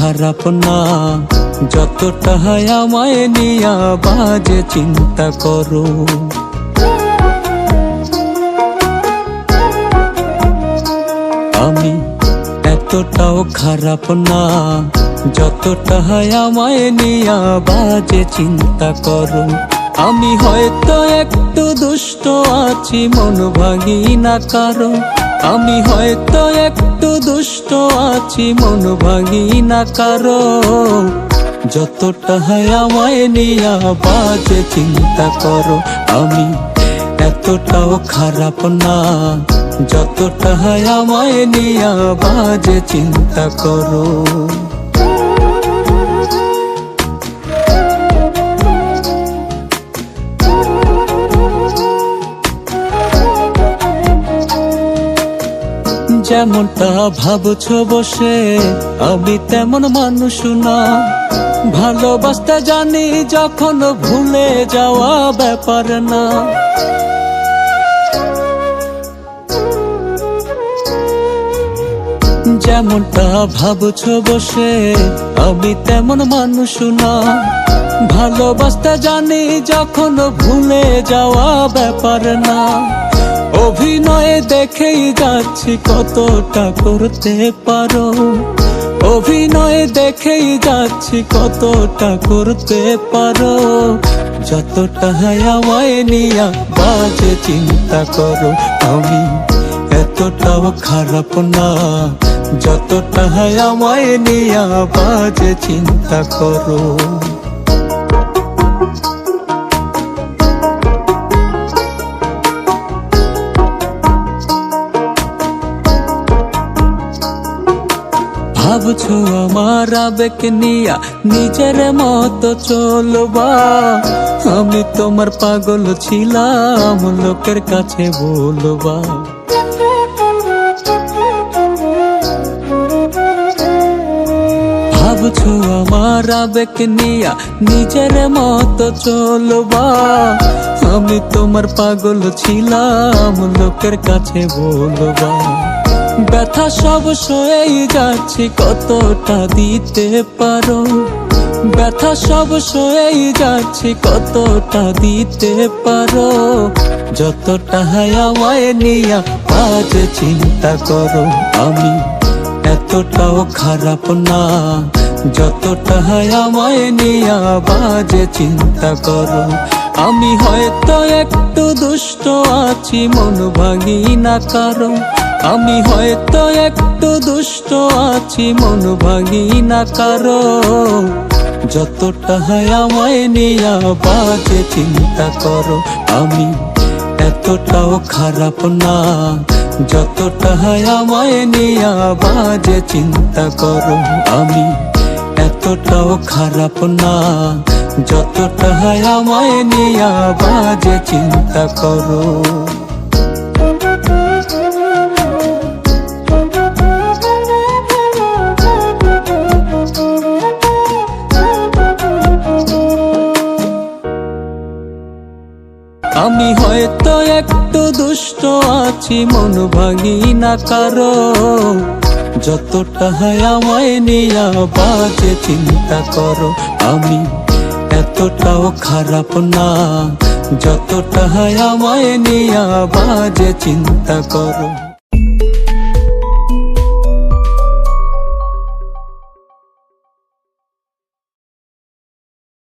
খারাপ না, যতটা আমায় নিয়া বাজে চিন্তা করো। আমি এতটাও খারাপ না, যতটা আমায় নিয়া বাজে চিন্তা করো। আমি হয়তো একটু দুষ্ট আছি, মন ভাঙি না কারও। আমি হয়তো একটু দুষ্ট আছি, মন ভাঙি না কারও। যতটা আমায় নিয়া বাজে চিন্তা করো। আমি এতটাও খারাপ না। যতটা আমায় নিয়া বাজে চিন্তা করো। যেমনটা ভাবছ বসে, আমি তেমন মানুষ না। ভালোবাসতে জানি যখন ভুলে যাওয়া ব্যাপার না। যেমনটা ভাবছ বসে, আমি তেমন মানুষ না। ভালোবাসতে জানি যখন ভুলে যাওয়া ব্যাপার না। অভিনয়ে দেখেই যাচ্ছি কতটা করতে পারো। অভিনয়ে দেখেই যাচ্ছি কতটা করতে পারো। যতটা হয় আমায় নিয়া বাজে চিন্তা করো আমি এতটাও খারাপ না। যতটা হয় আমায় নিয়া বাজে চিন্তা করো। ভাবছ আমার আবেগ নিয়া? নিজের মতো চলবা। আমি তোমার পাগল ছিলাম, লোকের কাছে বলবা। ভাবছ আমার আবেগ নিয়া? নিজের মতো চলবা। আমি তোমার পাগল ছিলাম, লোকের কাছে বলবা। ব্যথা সব সয়েই যাচ্ছি, কতটা দিতে পারো? ব্যথা সব সয়েই যাচ্ছি, কতটা দিতে পারো? যতটা হয় আমায় নিয়া আজ চিন্তা করো আমি, এতটাও খারাপ না। যতটা হয় আমায় নিয়া বাজে চিন্তা করো আমি হয়তো একটু দুষ্ট আছি, মন ভাঙি না কারও আমি হয়তো একটু দুষ্ট আছি, মন ভাঙি না কারও যতটা হয় আমায় নিয়া বাজে চিন্তা করো। আমি এতটাও খারাপ না। যতটা হয় আমায় নিয়া বাজে চিন্তা করো। আমি এতটাও খারাপ না। যতটা আমায় নিয়া বাজে চিন্তা করো। আমি হয়তো একটু দুষ্ট আছি, মন ভাঙি না কারও। যতটা আমায় নিয়া বাজে চিন্তা করো আমি, এতটাও খারাপ না। যতটা আমায় নিয়া বাজে চিন্তা করো।